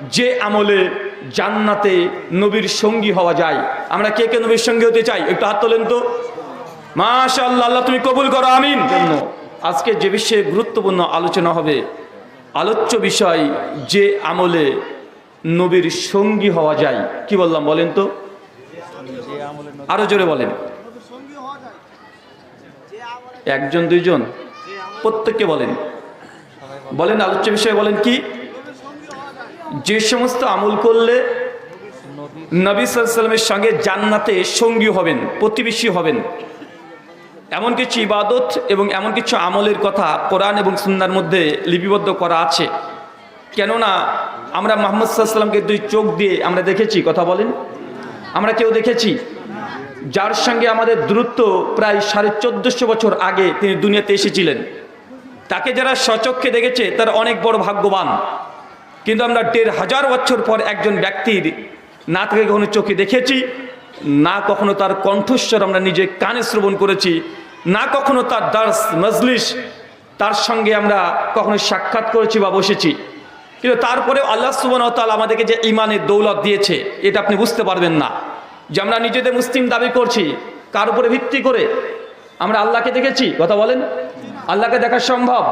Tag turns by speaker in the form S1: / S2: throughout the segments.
S1: যে আমলে জান্নাতে নবীর সঙ্গী হওয়া যায়। আমরা কে কে নবীর সঙ্গী হতে চাই? একটু হাত তোলেন তো। মাশাআল্লাহ, আল্লাহ তুমি কবুল করো, আমিন। জন্য আজকে যে বিষয়ে গুরুত্বপূর্ণ আলোচনা হবে, আলোচ্য বিষয় যে আমলে নবীর সঙ্গী হওয়া যায়। কি বললাম বলেন তো? আরও জোরে বলেন। একজন, দুইজন? প্রত্যেককে বলেন। বলেন আলোচ্য বিষয়ে বলেন কি? যে সমস্ত আমল করলে নবী সাল্লামের সঙ্গে জান্নাতে সঙ্গী হবেন, প্রতিবেশী হবেন। এমন কিছু ইবাদত এবং এমন কিছু আমলের কথা কোরআন এবং সুন্নার মধ্যে লিপিবদ্ধ করা আছে। কেননা আমরা মোহাম্মদ সাল্লামকে দুই চোখ দিয়ে আমরা দেখেছি, কথা বলেন। আমরা কেউ দেখেছি যার সঙ্গে আমাদের দূরত্ব প্রায় সাড়ে চোদ্দশো বছর আগে তিনি দুনিয়াতে এসেছিলেন। তাকে যারা সচক্ষে দেখেছে, তারা অনেক বড় ভাগ্যবান। কিন্তু আমরা দেড় হাজার বছর পর একজন ব্যক্তির না তাকে কখনো চোখে দেখেছি, না কখনো তার কণ্ঠস্বর আমরা নিজে কানে শ্রবণ করেছি, না কখনো তার দার্স মজলিস, তার সঙ্গে আমরা কখনো সাক্ষাৎ করেছি বা বসেছি। কিন্তু তারপরে আল্লাহ সুবান তাল আমাদেরকে যে ইমানের দৌলত দিয়েছে, এটা আপনি বুঝতে পারবেন না। যে আমরা নিজেদের মুসলিম দাবি করছি, কার উপরে ভিত্তি করে আমরা আল্লাহকে দেখেছি? কথা বলেন? আল্লাহকে দেখা সম্ভব।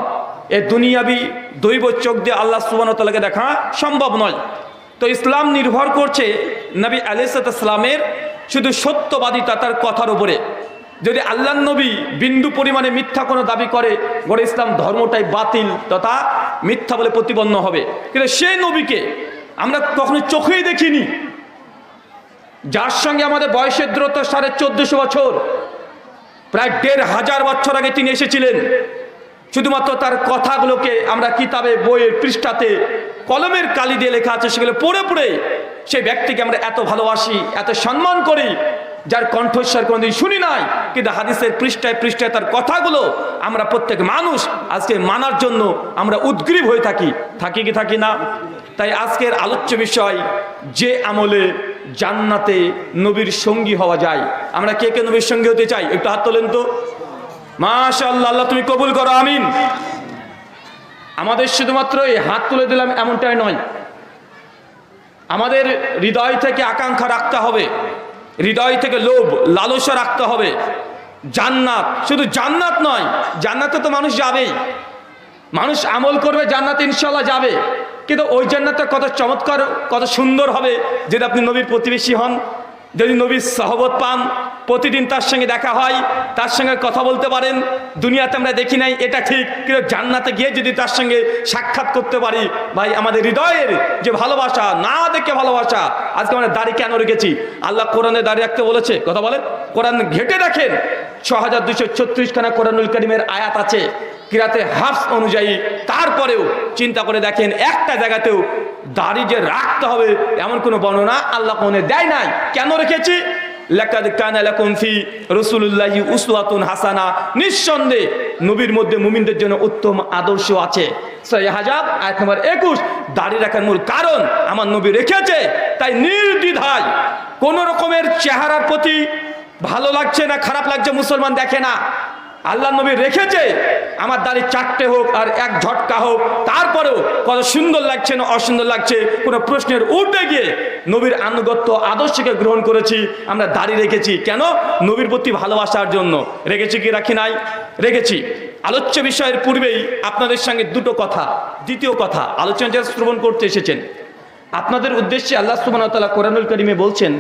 S1: এ দুনিয়াবি দৈব চোখ দিয়ে আল্লাহ সুবানতালাকে দেখা সম্ভব নয়। তো ইসলাম নির্ভর করছে নবী আলিসালামের শুধু সত্যবাদিতা তার কথার উপরে। যদি আল্লাহ নবী বিন্দু পরিমাণে মিথ্যা কোনো দাবি করে গড়ে ইসলাম ধর্মটাই বাতিল তথা মিথ্যা বলে প্রতিপন্ন হবে। কিন্তু সেই নবীকে আমরা কখনো চোখেই দেখিনি। যার সঙ্গে আমাদের বয়সের দূরত্ব সাড়ে চোদ্দশো বছর, প্রায় দেড় হাজার বছর আগে তিনি এসেছিলেন। শুধুমাত্র তার কথাগুলোকে আমরা কিতাবে, বইয়ের পৃষ্ঠাতে, কলমের কালি দিয়ে লেখা আছে, সেগুলো পড়ে পড়ে সেই ব্যক্তিকে আমরা এত ভালোবাসি, এত সম্মান করি, যার কণ্ঠস্বর কোনোদিন শুনি নাই, কিন্তু হাদিসের পৃষ্ঠায় পৃষ্ঠায় তার কথাগুলো আমরা প্রত্যেক মানুষ আজকে মানার জন্য আমরা উদ্গ্রীব হয়ে থাকি। থাকি কি, থাকি না? তাই আজকের আলোচ্য বিষয়, যে আমলে জান্নাতে নবীর সঙ্গী হওয়া যায়। আমরা কে কে নবীর সঙ্গী হতে চাই? একটু হাত তোলেন তো। মাশাআল্লাহ, আল্লাহ তুমি কবুল করো, আমিন। আমাদের শুধুমাত্র এই হাত তুলে দিলাম এমনটাই নয়। আমাদের হৃদয় থেকে আকাঙ্ক্ষা রাখতে হবে। হৃদয় থেকে লোভ, লালসা রাখতে হবে। জান্নাত, শুধু জান্নাত নয়, জান্নাতে তো মানুষ যাবেই। মানুষ আমল করবে, জান্নাতে ইনশাল্লাহ যাবে। কিন্তু ওই জান্নাতটা কত চমৎকার, কত সুন্দর হবে যদি আপনি নবীর প্রতিবেশী হন। যদি নবীর সহবত পান, প্রতিদিন তার সঙ্গে দেখা হয়, তার সঙ্গে কথা বলতে পারেন, দুনিয়াতে আমরা দেখি নাই এটা ঠিক, কিন্তু জান্নাতে গিয়ে যদি তার সঙ্গে সাক্ষাৎ করতে পারি, ভাই, আমাদের হৃদয়ের যে ভালোবাসা, না দেখে ভালোবাসা, আজকে আমরা দাড়ি কেন রেখেছি? আল্লাহ কোরআনে দাঁড়িয়ে রাখতে বলেছে, কথা বলেন? কোরআন ঘেটে দেখেন ছ হাজার দুশো ছত্রিশখানা কোরআনুল করিমের আয়াত আছে, কিরাতে হাফস অনুযায়ী, তারপরেও চিন্তা করে দেখেন, একটা জায়গাতেও দাড়ি যে রাখতে হবে, এমন কোনো বর্ণনা আল্লাহ কোনে দেয় নাই। কেন রেখেছি? হাসানা। নিঃসন্দেহে নবীর মধ্যে মুমিনদের জন্য উত্তম আদর্শ আছে। সহি হাজাব, আয়াত নম্বর 21 দাড়ি রাখার মূল কারণ আমার নবী রেখেছে, তাই রকমের চেহারার প্রতি ভালো লাগছে না, খারাপ লাগছে মুসলমান দেখে না। আল্লাহ নবী রেখেছে। আমার দাড়ি চারটে হোক আর এক ঝটকা হোক, তারপরেও কত সুন্দর লাগছে না অসুন্দর লাগছে, কোনো প্রশ্নের উঠে গিয়ে নবীর আনুগত্য আদর্শকে গ্রহণ করেছি, আমরা দাড়ি রেখেছি। কেন? নবীর প্রতি ভালোবাসার জন্য। রেখেছি কি রাখি নাই? রেখেছি। আলোচ্য বিষয়ের পূর্বেই আপনাদের সঙ্গে দুটো কথা। দ্বিতীয় কথা, আলোচনা যারা শ্রবণ করতে এসেছেন, আপনাদের উদ্দেশ্যে আল্লাহ সুবহানাহু ওয়া তাআলা কোরআনুল কারীমে বলছেন,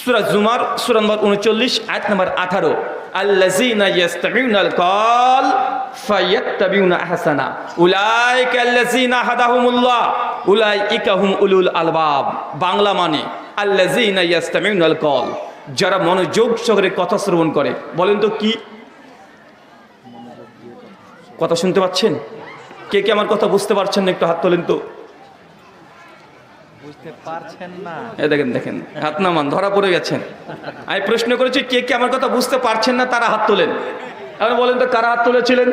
S1: সূরা জুমার সূরা নম্বর 39 আয়াত নম্বর 18 আল্লাযীনা ইয়াস্তামিউনাল কল ফায়াত্তাবিউনা আহসানা। উলাইকা আল্লাযীনা হাদাহুমুল্লাহ, উলাইকা হুম উলুল আলবাব। বাংলা মানে আল্লাযীনা ইয়াস্তামিউনাল কল যারা মনোযোগ সহকারে কথা শ্রবণ করে, বলেন তো কি? কথা শুনতে পাচ্ছেন? কে কে আমার কথা বুঝতে পারছেন একটু হাত তোলেন তো। দেখেন দেখেন, হাত নামান, ধরা পড়ে গেছেন। আমি প্রশ্ন করেছি, কে কে আমার কথা বুঝতে পারছেন না, তারা হাত তোলেন। বলেন তো, কারা হাত তুলেছিলেন?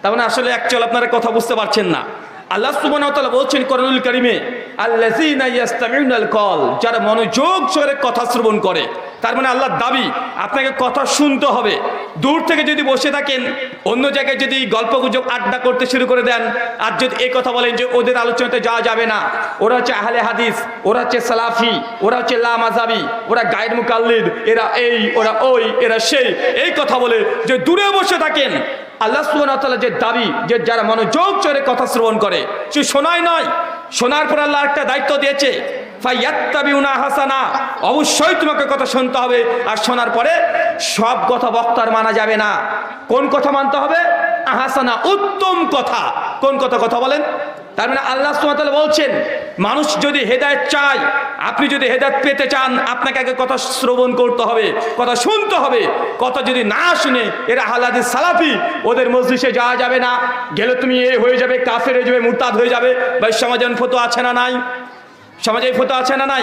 S1: তার মানে আসলে অ্যাকচুয়াল আপনারা কথা বুঝতে পারছেন না। আল্লাহ তাআলা বলছেন কোরআনুল কারীমে ইয়াস্তামিউনাল কল যারা মনোযোগ সহকারে কথা শ্রবণ করে, তার মানে আল্লাহর দাবি, আপনাকে কথা শুনতে হবে। দূর থেকে যদি বসে থাকেন, অন্য জায়গায় যদি গল্পগুজব, আড্ডা করতে শুরু করে দেন, আর যদি এই কথা বলেন যে ওদের আলোচনাতে যাওয়া যাবে না, ওরা হচ্ছে আহলে হাদিস, ওরা হচ্ছে সালাফি, ওরা হচ্ছে লা মাজাবি ওরা গায়ের মুকাল্লিদ, এরা এই, ওরা ওই, এরা সেই, এই কথা বলে যে দূরে বসে থাকেন আল্লাহ ওয়া যে দাবি, যে যারা মনোযোগ চরে কথা শ্রবণ করে, সে শোনায় নয়। শোনার পর আল্লাহ একটা দায়িত্ব দিয়েছে অবশ্যই তোমাকে কথা শুনতে হবে, আর শোনার পরে সব কথা বক্তার মানা যাবে না। কোন কথা মানতে হবে? হাসানা উত্তম কথা। কোন কথা কথা বলেন? তার মানে আল্লাহ তাআলা বলছেন, মানুষ যদি হেদায়েত চায় আপনি যদি হেদায়েত পেতে চান, আপনাকে আগে কথা শ্রবণ করতে হবে, কথা শুনতে হবে। কথা যদি না শুনে, এরা হালাদি সালাফি, ওদের মসজিদে যাওয়া যাবে না। গেলে তুমি এ হয়ে যাবে, কাফের হয়ে যাবে, মুরতাদ হয়ে যাবে। বা সমাজে ফতো আছে না নাই? সমাজে ফতো আছে না নাই?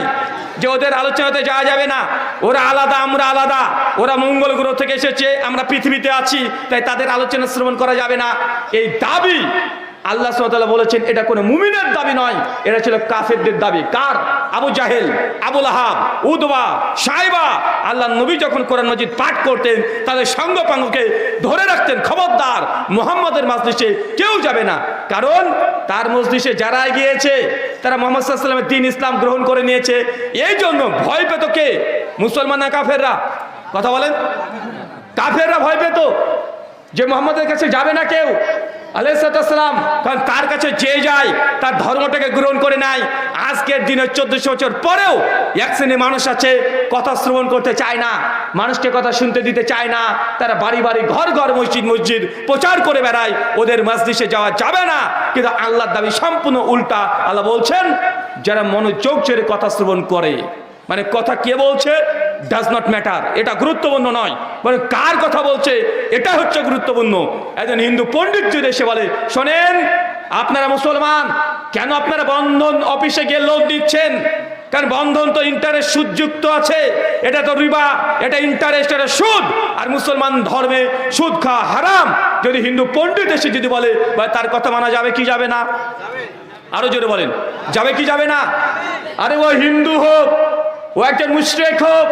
S1: যে ওদের আলোচনাতে যাওয়া যাবে না। ওরা আলাদা, আমরা আলাদা। ওরা মঙ্গল গ্রহ থেকে এসেছে, আমরা পৃথিবীতে আছি, তাই তাদের আলোচনা শ্রবণ করা যাবে না। এই দাবি আল্লাহ সাল্লাহ বলেছেন, এটা কোনো মুমিনের দাবি নয়, এটা ছিল কাফেরদের দাবি। কার? আবু জাহেল আবুল আহাব উদবা, সাইবা। আল্লাহ নবী যখন কোরআন মজিদ পাঠ করতেন, তাদের সঙ্গপাঙ্গকে ধরে রাখতেন, খবরদার। মোহাম্মদের মজলিসে কেউ যাবে না। কারণ তার মজলিসে যারা গিয়েছে তারা মোহাম্মদ সাল্লামের দিন ইসলাম গ্রহণ করে নিয়েছে। এই জন্য ভয় পেত কে? মুসলমান না কাফেররা? কথা বলেন। কাফেররা ভয় পেত যে মোহাম্মদের কাছে যাবে না কেউ। আলাইসালাম কারণ তার কাছে যে যায়, তার ধর্মটাকে গ্রহণ করে নেয়। আজকের দিনে চোদ্দশো বছর পরেও এক শ্রেণি মানুষ আছে, কথা শ্রবণ করতে চায় না, মানুষকে কথা শুনতে দিতে চায় না, তারা বাড়ি বাড়ি, ঘর ঘর মসজিদ মসজিদ প্রচার করে বেড়ায়, ওদের মসজিদে যাওয়া যাবে না। কিন্তু আল্লাহর দাবি সম্পূর্ণ উল্টা। আল্লাহ বলছেন, যারা মনোযোগ ছেড়ে কথা শ্রবণ করে মানে কথা কে বলছে? ডাজ নট ম্যাটার এটা গুরুত্বপূর্ণ নয়। মানে কার কথা বলছে? এটা হচ্ছে গুরুত্বপূর্ণ। একজন হিন্দু পণ্ডিত যদি এসে বলে, শোনেন, আপনারা মুসলমান, কেন আপনারা বন্ধন অফিসে গিয়ে লোন দিচ্ছেন? কারণ বন্ধন তো ইন্টারেস্ট সুদযুক্ত আছে, এটা তো রিবা, এটা ইন্টারেস্ট এটা সুদ। আর মুসলমান ধর্মে সুদ খাওয়া হারাম। যদি হিন্দু পণ্ডিত এসে যদি বলে বা তার কথা মানা যাবে কি যাবে না? আরও জোরে বলেন, যাবে কি যাবে না? আরে ও হিন্দু হোক ও একজন মুশ্রেক হোক,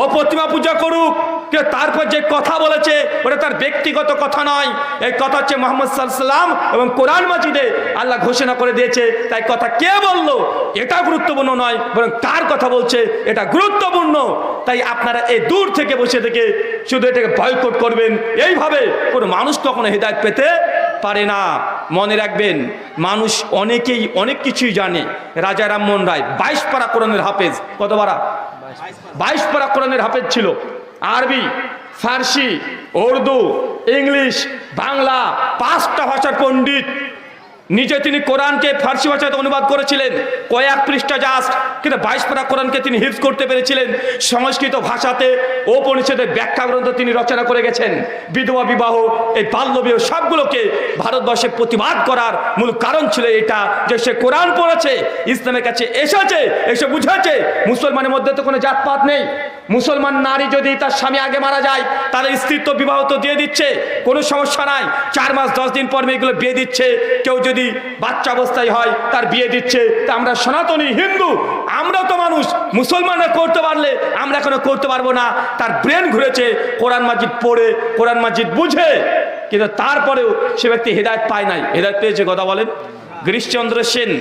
S1: ও প্রতিমা পূজা করুক, কিন্তু তারপর যে কথা বলেছে, ওটা তার ব্যক্তিগত কথা নয়। এই কথা হচ্ছে মোহাম্মদ সাল্লাম এবং কোরআন মাজিদে আল্লাহ ঘোষণা করে দিয়েছে। তাই কথা কে বলল, এটা গুরুত্বপূর্ণ নয়, বরং কার কথা বলছে, এটা গুরুত্বপূর্ণ। তাই আপনারা এই দূর থেকে বসে থেকে শুধু এটাকে বয়কট করবেন। এইভাবে কোনো মানুষ কখনো হেদায়ত পেতে পারে না। মনে রাখবেন, মানুষ অনেকেই অনেক কিছুই জানে। রাজা রামমোহন রায়, বাইশ পারা কোরআনের হাফেজ। কত পারা? বাইশ পারা কোরআনের হাফেজ ছিল। আরবি, ফার্সি, উর্দু, ইংলিশ, বাংলা, পাঁচটা ভাষার পণ্ডিত। নিজে তিনি কোরআনকে ফার্সি ভাষাতে অনুবাদ করেছিলেন। কয়েক পৃষ্ঠা জাস্ট কিন্তু বাইশ পারা কোরআনকে তিনি হিফজ করতে পেরেছিলেন। সংস্কৃত ভাষাতে ও পরিষদের ব্যাখ্যা গ্রন্থ তিনি রচনা করে গেছেন। বিধবা বিবাহ, এই বাল্য বিবাহ সবগুলোকে ভারতবর্ষে প্রতিবাদ করার মূল কারণ ছিল এটা যে সে কোরআন পড়েছে, ইসলামের কাছে এসেছে, এসে বুঝেছে, মুসলমানের মধ্যে তো কোনো জাতপাত নেই। মুসলমান নারী যদি তার স্বামী আগে মারা যায়, তাহলে স্ত্রীত্ব বিবাহ তো দিয়ে দিচ্ছে, কোনো সমস্যা নাই। চার মাস দশ দিন পর মেয়েগুলো বিয়ে দিচ্ছে, কেউ যদি বাচ্চা অবস্থায় হয়, তার বিয়ে দিচ্ছে, তা আমরা সনাতনী হিন্দু, আমরা তো মানুষ, মুসলমানরা করতে পারলে আমরা এখনও করতে পারব না। তার ব্রেন ঘুরেছে, কোরআন মাজিদ পড়ে, কোরআন মাজিদ বুঝে, কিন্তু তারপরেও সে ব্যক্তি হেদায়ত পায় নাই। হেদায়ত পেয়েছে কথা বলেন? গিরিশচন্দ্র সেন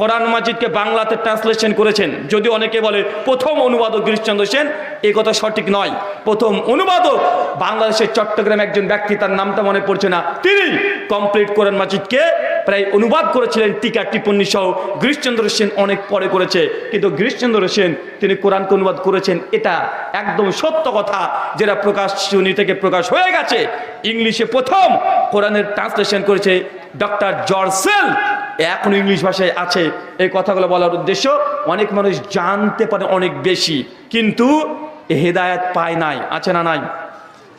S1: কোরআন মাজিদকে বাংলাতে ট্রান্সলেশন করেছেন। যদি অনেকে বলে প্রথম অনুবাদক গিরিশচন্দ্র সেন, এ কথা সঠিক নয়। প্রথম অনুবাদক বাংলাদেশের চট্টগ্রাম একজন ব্যক্তি, তার নামটা মনে পড়ছে না। তিনি কমপ্লিট কোরআন মাজিদকে প্রায় অনুবাদ করেছিলেন টিকা টিপ্পণী সহ। গিরিশচন্দ্র সেন অনেক পরে করেছে। কিন্তু গিরিশচন্দ্র সেন, তিনি কোরআনকে অনুবাদ করেছেন, এটা একদম সত্য কথা যেটা প্রকাশ উনি থেকে প্রকাশ হয়ে গেছে। ইংলিশে প্রথম কোরআনের ট্রান্সলেশন করেছে ডক্টর জর্সেল। এখন ইংলিশ ভাষায় আছে এই কথাগুলো বলার উদ্দেশ্য। অনেক মানুষ জানতে পারে অনেক বেশি, কিন্তু হেদায়াত পায় নাই। আছে না নাই?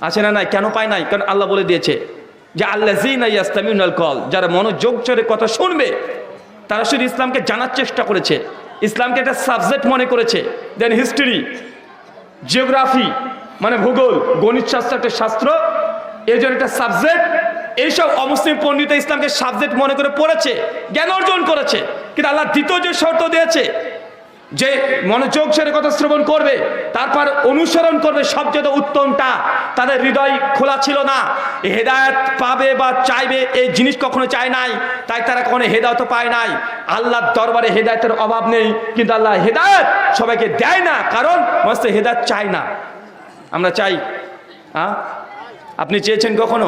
S1: আছে না নাই? কেন পায় নাই? কারণ আল্লাহ বলে দিয়েছে যে আল্লাহ কল যারা মনোযোগ চরে কথা শুনবে, তারা শুধু ইসলামকে জানার চেষ্টা করেছে, ইসলামকে একটা সাবজেক্ট মনে করেছে দেন হিস্ট্রি জিওগ্রাফি মানে ভূগোল, গণিত শাস্ত্র একটা শাস্ত্র এই জন্য একটা সাবজেক্ট এইসব অমুসলিম পণ্ডিত ইসলামকে সাবজেক্ট মনে করে পড়েছে, জ্ঞান অর্জন করেছে, কিন্তু আল্লাহ দ্বিতীয় যে শর্ত দিয়েছে যে মনোযোগ সেরে কথা শ্রবণ করবে, তারপর অনুসরণ করবে সবচেয়ে উত্তমটা, তাদের হৃদয় খোলা ছিল না। হেদায়ত পাবে বা চাইবে, এই জিনিস কখনো চায় নাই, তাই তারা কখনো হেদায়ত পায় নাই। আল্লাহর দরবারে হেদায়তের অভাব নেই, কিন্তু আল্লাহ হেদায়ত সবাইকে দেয় না, কারণ মস্ত হেদায়ত চায় না। আমরা চাই হ্যাঁ আপনি চেয়েছেন কখনো?